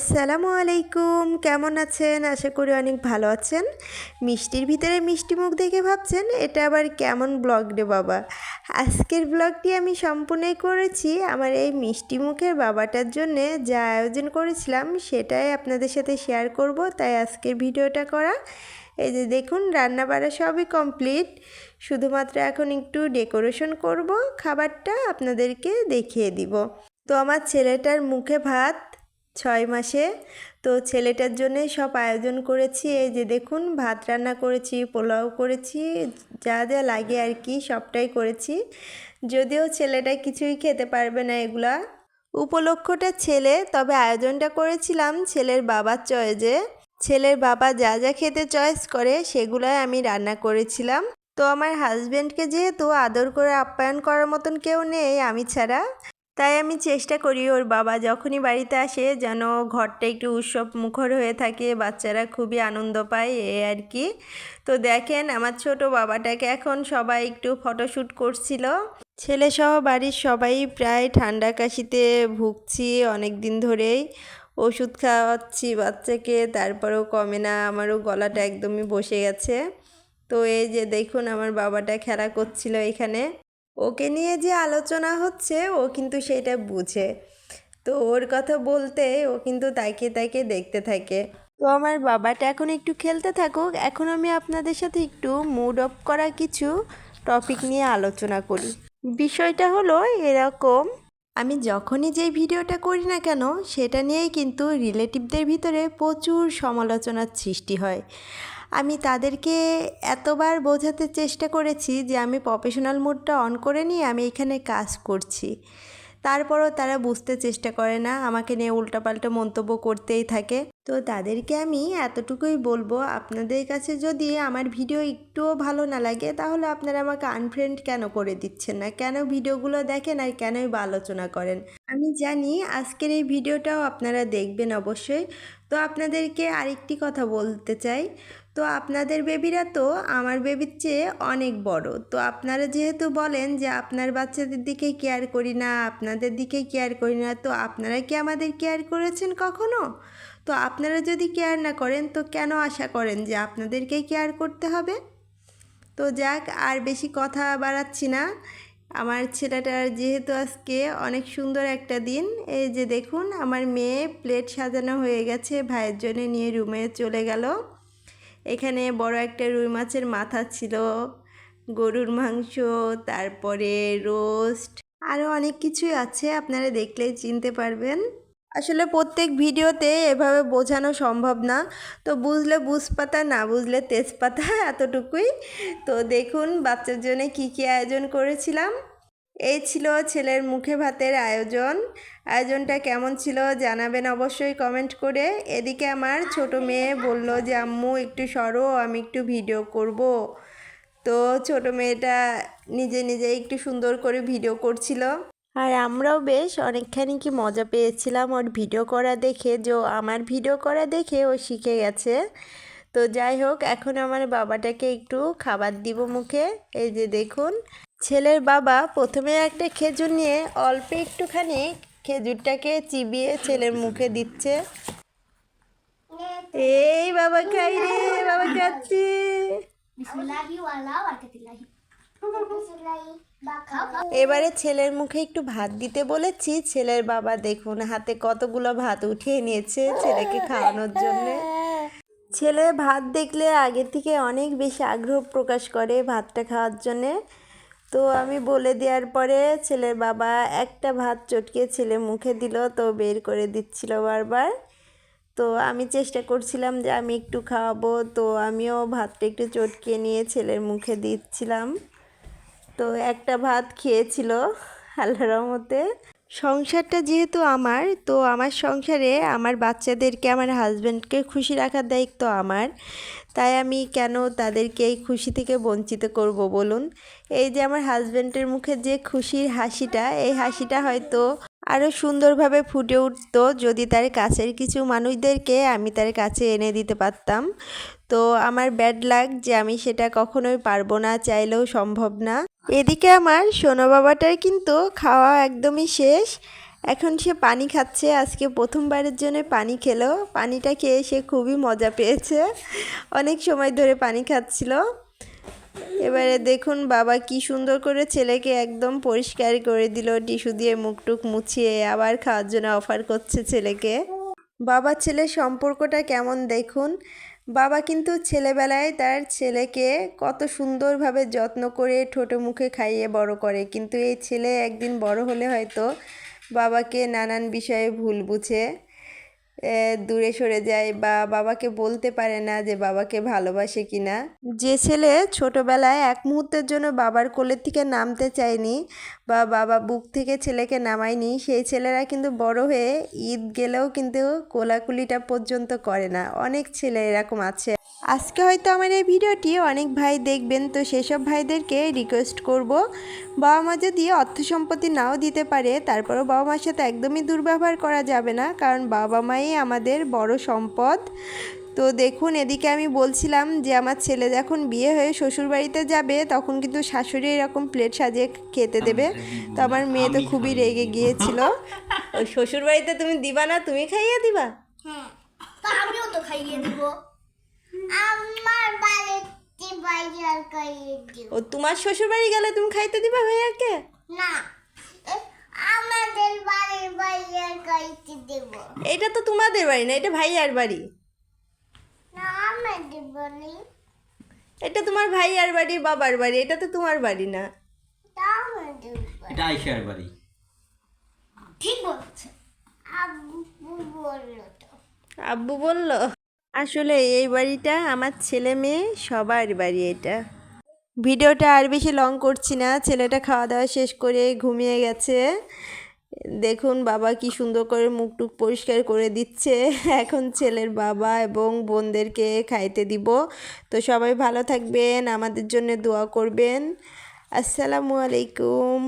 আসসালামু আলাইকুম। কেমন আছেন? আশা করি অনেক ভালো আছেন। মিষ্টির ভিতরে মিষ্টি মুখ দেখে ভাবছেন, এটা আবার কেমন ব্লগ রে বাবা? আজকের ব্লগটি আমি সম্পূর্ণই করেছি। আমার এই মিষ্টি মুখের বাবাটার জন্যে যা আয়োজন করেছিলাম, সেটাই আপনাদের সাথে শেয়ার করব। তাই আজকের ভিডিওটা করা। এই যে দেখুন রান্না বাড়া সবই কমপ্লিট শুধুমাত্র এখন একটু ডেকোরেশন করব, খাবারটা আপনাদেরকে দেখিয়ে দিব। তো আমার ছেলেটার মুখে ভাত ছয় মাসে। তো ছেলেটার জন্যই সব আয়োজন করেছি। এই যে দেখুন, ভাত রান্না করেছি, পোলাও করেছি, যা যা লাগে আর কি, সবটাই করেছি। যদিও ছেলেটা কিছুই খেতে পারবে না এগুলা। উপলক্ষটা ছেলে, তবে আয়োজনটা করেছিলাম ছেলের বাবার চয়েজে ছেলের বাবা যা যা খেতে চয়েস করে, সেগুলাই আমি রান্না করেছিলাম। তো আমার হাজব্যান্ডকে যেহেতু আদর করে আপ্যায়ন করার মতন কেউ নেই, আমি ছাড়া। তাই আমি চেষ্টা করি ওর বাবা যখনই বাড়িতে আসে যেন ঘরটা একটু উৎসব মুখর হয়ে থাকে, বাচ্চারা খুবই আনন্দ পায়, এ আর কি। তো দেখেন, আমার ছোট বাবাটাকে এখন সবাই একটু ফটোশ্যুট করছিল। ছেলে সহ বাড়ির সবাই প্রায় ঠান্ডা কাশিতে ভুগছি অনেক দিন ধরেই। ওষুধ খাওয়াচ্ছি বাচ্চাকে, তারপরেও কমে না, আমারও গলাটা একদমই বসে গেছে। তো এই যে দেখুন, আমার বাবাটা খেলা করছিল এখানে। ওকে নিয়ে যে আলোচনা হচ্ছে, ও কিন্তু সেটা বুঝে। তো ওর কথা বলতে ও কিন্তু তাকে তাকে দেখতে থাকে। তো আমার বাবাটা এখন একটু খেলতে থাকুক, এখন আমি আপনাদের সাথে একটু মুড অফ করা কিছু টপিক নিয়ে আলোচনা করি। বিষয়টা হলো এরকম, আমি যখনই যে ভিডিওটা করি না কেন, সেটা নিয়েই কিন্তু রিলেটিভদের ভিতরে প্রচুর সমালোচনার সৃষ্টি হয়। আমি তাদেরকে এতবার বোঝাতে চেষ্টা করেছি যে আমি প্রফেশনাল মুডটা অন করে নিয়ে আমি এখানে কাজ করছি। তারপরও তারা বুঝতে চেষ্টা করে না, আমাকে নিয়ে উল্টাপাল্টা মন্তব্য করতেই থাকে। তো তাদেরকে আমি এতটুকুই বলব, আপনাদের কাছে যদি আমার ভিডিও একটুও ভালো না লাগে, তাহলে আপনারা আমাকে আনফ্রেন্ড কেন করে দিচ্ছেন না? কেন ভিডিওগুলো দেখেন আর কেনই বা আলোচনা করেন? আমি জানি আজকের এই ভিডিওটাও আপনারা দেখবেন অবশ্যই। তো আপনাদেরকে আরেকটি কথা বলতে চাই। তো আপনাদের বেবিরা তো আমার বেবির চেয়ে অনেক বড়। তো আপনারা যেহেতু বলেন যে আপনার বাচ্চাদের দিকে কেয়ার করি না, আপনাদের দিকে কেয়ার করি না, তো আপনারা কি আমাদের কেয়ার করেছেন কখনো? তো আপনারা যদি কেয়ার না করেন, তো কেন আশা করেন যে আপনাদেরকে কেয়ার করতে হবে? তো যাক, আর বেশি কথা বাড়াচ্ছি না। আমার ছেলেটার যেহেতু আজকে অনেক সুন্দর একটা দিন, এই যে দেখুন, আমার মেয়ে প্লেট সাজানো হয়ে গেছে, ভাইয়ের জন্য নিয়ে রুমে চলে গেল। এখানে বড় একটা রুই মাছের মাথা ছিল, গরুর মাংস, তারপরে রোস্ট আরও অনেক কিছুই আছে, আপনারা দেখলেই চিনতে পারবেন। আসলে প্রত্যেক ভিডিওতে এভাবে বোঝানো সম্ভব না, তো বুঝলে বুঝপাতা, না বুঝলে তেজপাতা, এতটুকুই। তো দেখুন, বাচ্চার জন্য কী কী আয়োজন করেছিলাম। এই ছিল ছেলের মুখে ভাতের আয়োজন। আয়োজনটা কেমন ছিল জানাবেন অবশ্যই কমেন্ট করে। এদিকে আমার ছোট মেয়ে বলল যে, আম্মু, একটু সরো, আমি একটু ভিডিও করব। তো ছোট মেয়েটা নিজে নিজে একটু সুন্দর করে ভিডিও করছিল। আর আমরাও বেশ অনেকখানি কি মজা পেয়েছিলাম ওর ভিডিও করা দেখে। যে আমার ভিডিও করা দেখে ও শিখে গেছে। তো যাই হোক, এখন আমার বাবাটাকে একটু খাবার দিব মুখে। এই যে দেখুন। ছেলের বাবা প্রথমে একটা খেজুর নিয়ে অল্প একটুখানি খেজুরটাকে চিবিয়ে ছেলের মুখে দিচ্ছে। এই বাবা খাই রে, বাবা খাচ্ছে। এবারে ছেলের মুখে একটু ভাত দিতে বলেছি। ছেলের বাবা দেখুন হাতে কতগুলো ভাত উঠিয়ে নিয়েছে ছেলেকে খাওয়ানোর জন্য। ছেলে ভাত দেখলে আগে থেকে অনেক বেশি আগ্রহ প্রকাশ করে ভাতটা খাওয়ার জন্যে। তো আমি বলে দেওয়ার পরে ছেলের বাবা একটা ভাত চটকে ছেলে মুখে দিল, তো বের করে দিচ্ছিল বারবার। তো আমি চেষ্টা করছিলাম যে আমি একটু খাওয়াবো, তো আমিও ভাতটা একটু চটকে নিয়ে ছেলের মুখে দিচ্ছিলাম। তো একটা ভাত খেয়েছিল আল্লাহ রহমতে। সংসারটা যেহেতু আমার, তো আমার সংসারে আমার বাচ্চাদেরকে, আমার হাজব্যান্ডকে খুশি রাখার দায়িত্ব আমার। তাই আমি কেন তাদেরকে এই খুশি থেকে বঞ্চিত করব বলুন? এই যে আমার হাজব্যান্ডের মুখে যে খুশির হাসিটা, এই হাসিটা হয়তো আরও সুন্দরভাবে ফুটে উঠতো। যদি তার কাছের কিছু মানুষদেরকে আমি তার কাছে এনে দিতে পারতাম। তো আমার ব্যাড লাগ যে আমি সেটা কখনোই পারব না, চাইলেও সম্ভব না। এদিকে আমার সোনো বাবাটার কিন্তু খাওয়া একদমই শেষ। এখন সে পানি খাচ্ছে। আজকে প্রথমবারের জন্য পানি খেলো। পানিটা খেয়ে সে খুবই মজা পেয়েছে। অনেক সময় ধরে পানি খাচ্ছিল। এবারে দেখুন বাবা কি সুন্দর করে ছেলেকে একদম পরিষ্কার করে দিল, টিস্যু দিয়ে মুখটুক মুছিয়ে আবার খাওয়ার জন্য অফার করছে ছেলেকে। বাবা ছেলের সম্পর্কটা কেমন দেখুন? বাবা কিন্তু ছেলেবেলায় তার ছেলেকে কত সুন্দরভাবে যত্ন করে ঠোঁটো মুখে খাইয়ে বড় করে, কিন্তু এই ছেলে একদিন বড় হলে হয়তো বাবাকে নানান বিষয়ে ভুল বুঝে। দূরে সরে যায় বা বাবাকে বলতে পারে না যে বাবাকে ভালোবাসে কি না যে ছেলে ছোটবেলায় এক মুহূর্তের জন্য বাবার কোলের থেকে নামতে চায়নি বা বাবা বুক থেকে ছেলেকে নামায়নি, সেই ছেলেরা কিন্তু বড় হয়ে ঈদ গেলেও কিন্তু কোলাকুলিটা পর্যন্ত করে না। অনেক ছেলে এরকম আছে। আজকে হয়তো আমার এই ভিডিওটি অনেক ভাই দেখবেন তো সেসব ভাইদেরকে রিকোয়েস্ট করব। বাবা মা যদি অর্থ সম্পত্তি নাও দিতে পারে তারপরেও বাবা মার সাথে একদমই দুর্ব্যবহার করা যাবে না কারণ বাবা মাই আমাদের বড় সম্পদ। তো দেখুন এদিকে আমি বলছিলাম যে আমার ছেলে যখন বিয়ে হয়ে শ্বশুরবাড়িতে যাবে তখন কিন্তু শাশুড়ি এরকম প্লেট সাজিয়ে খেতে দেবে। তো আমার মেয়ে তো খুবই রেগে গিয়েছিল। ওই শ্বশুরবাড়িতে তুমি দিবা না তুমি খাইয়ে দিবা? হ্যাঁ আমিও তো খাইয়ে দিব। আমার বাড়িতে বাজার করিয়ে দিব ও তোমার শ্বশুরবাড়ি গেলে তুমি খাইতে দিবা ভাইয়াকে? না এ, আমাদের বাড়ির বাজার করিতে দেব। এটা তো তোমাদের বাড়ি না এটা ভাইয়ার বাড়ি। না আমাদের বলি এটা তোমার ভাইয়ার বাড়ি বাবার বাড়ি এটা তো তোমার বাড়ি না। বাড়ি। এটা আইসার বাড়ি। ঠিক বলছে। আব্বু বলল তো। আব্বু বলল? আসলে এই বাড়িটা আমার ছেলে মেয়ে, সবার বাড়ি এটা। ভিডিওটা আর বেশি লং করছি না, ছেলেটা খাওয়া দাওয়া শেষ করে ঘুমিয়ে গেছে। দেখুন বাবা কি সুন্দর করে মুখ টুক পরিষ্কার করে দিচ্ছে। এখন ছেলের বাবা এবং বোনদেরকে খাইতে দিব। তো সবাই ভালো থাকবেন, আমাদের জন্য দোয়া করবেন। আসসালামু আলাইকুম।